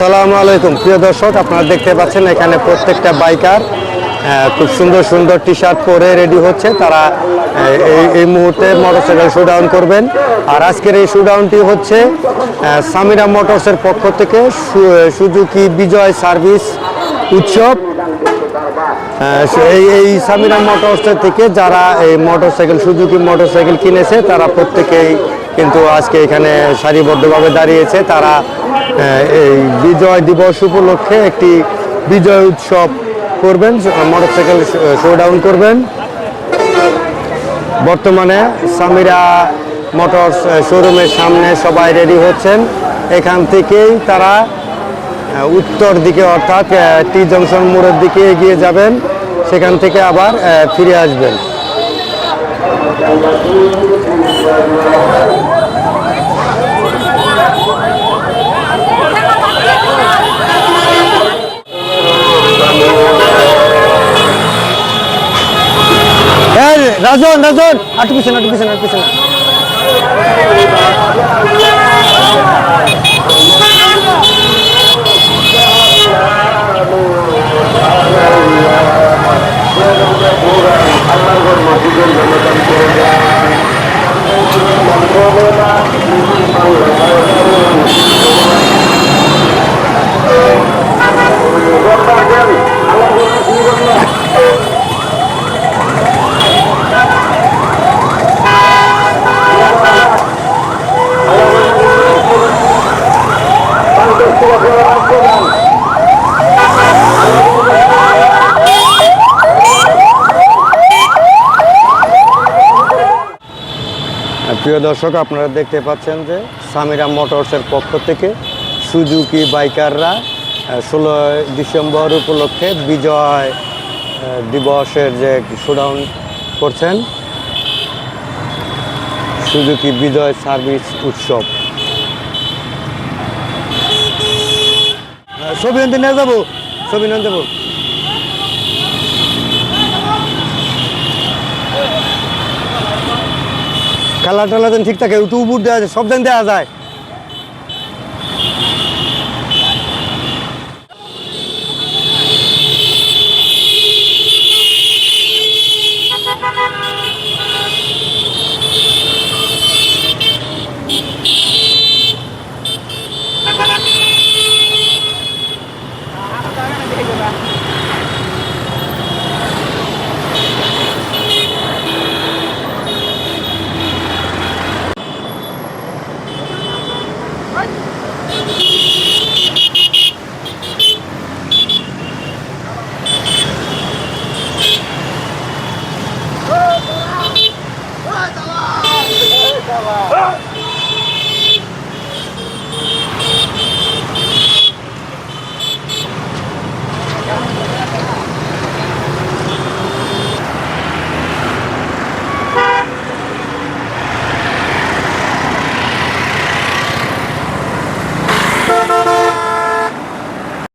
আসসালামু আলাইকুম। প্রিয় দর্শক, আপনারা দেখতে পাচ্ছেন এখানে প্রত্যেকটা বাইকার খুব সুন্দর সুন্দর টি শার্ট পরে রেডি হচ্ছে। তারা এই এই মুহূর্তে মোটরসাইকেল শোডাউন করবেন। আর আজকের এই শোডাউনটি হচ্ছে সামিরা মোটরসের পক্ষ থেকে সুজুকি বিজয় সার্ভিস উৎসব। এই এই সামিরা মোটরস থেকে যারা এই মোটরসাইকেল সুজুকি মোটরসাইকেল কিনেছে, তারা প্রত্যেকেই কিন্তু আজকে এখানে সারিবদ্ধভাবে দাঁড়িয়েছে তারা এই বিজয় দিবস উপলক্ষে একটি বিজয় উৎসব করবেন, মোটরসাইকেল শোডাউন করবেন। বর্তমানে সামিরা মোটরস শোরুমের সামনে সবাই রেডি হচ্ছেন। এখান থেকেই তারা উত্তর দিকে অর্থাৎ টি জংশন মোড়ের দিকে এগিয়ে যাবেন। সেখান থেকে আবার ফিরে আসবেন। রাজন রাজন। আটু পিছনে আটু পিছনে আটু পিছনে Thank you. প্রিয় দর্শক, আপনারা দেখতে পাচ্ছেন যে সামিরা মোটরসের পক্ষ থেকে সুজুকি বাইকাররা ষোলো ডিসেম্বর উপলক্ষে বিজয় দিবসের যে শোডাউন করছেন, সুজুকি বিজয় সার্ভিস উৎসব। ছবি নিয়ে যাব, ছবি নিয়ে যাব। কালার টেলা ঠিক থাকে উঠু উপর দেওয়া যায় সব দিন দেওয়া যায়।